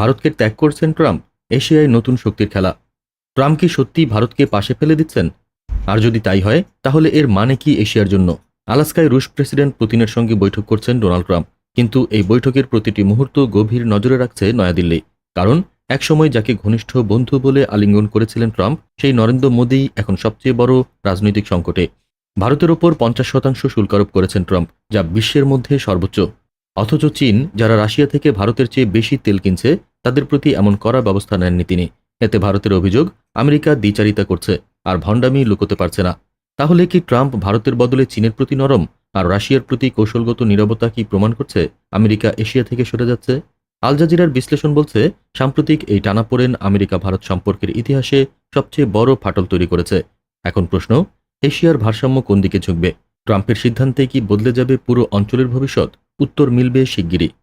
ভারতকে ত্যাগ করছেন ট্রাম্প, এশিয়ায় নতুন শক্তির খেলা। ট্রাম্প কি সত্যি ভারতকে পাশে ফেলে দিচ্ছেন? আর যদি তাই হয়, তাহলে এর মানে কি এশিয়ার জন্য? আলাস্কায় রুশ প্রেসিডেন্ট পুতিনের সঙ্গে বৈঠক করছেন ডোনাল্ড ট্রাম্প, কিন্তু এই বৈঠকের প্রতিটি মুহূর্ত গভীর নজরে রাখছে নয়াদিল্লি। কারণ, একসময় যাকে ঘনিষ্ঠ বন্ধু বলে আলিঙ্গন করেছিলেন ট্রাম্প, সেই নরেন্দ্র মোদী এখন সবচেয়ে বড় রাজনৈতিক সংকটে। ভারতের ওপর পঞ্চাশ শতাংশ শুল্ক আরোপ করেছেন ট্রাম্প, যা বিশ্বের মধ্যে সর্বোচ্চ। অথচ চীন, যারা রাশিয়া থেকে ভারতের চেয়ে বেশি তেল কিনছে তাদের প্রতি এমন করা ব্যবস্থা নেননি তিনি। এতে ভারতের অভিযোগ, আমেরিকা দ্বিচারিতা করছে, আর ভণ্ডামি লুকোতে পারছে না। তাহলে কি ট্রাম্প ভারতের বদলে চীনের প্রতি নরম, আর রাশিয়ার প্রতি কৌশলগত নিরবতা কি প্রমাণ করছে, আমেরিকা এশিয়া থেকে সরে যাচ্ছে? আল জাজিরার বিশ্লেষণ বলছে, সাম্প্রতিক এই টানাপোড়েন আমেরিকা ভারত সম্পর্কের ইতিহাসে সবচেয়ে বড় ফাটল তৈরি করেছে। এখন প্রশ্ন, এশিয়ার ভারসাম্য কোন দিকে ঝুঁকবে? ট্রাম্পের সিদ্ধান্তে কি বদলে যাবে পুরো অঞ্চলের ভবিষ্যৎ? উত্তর মিলবে শিগগিরই।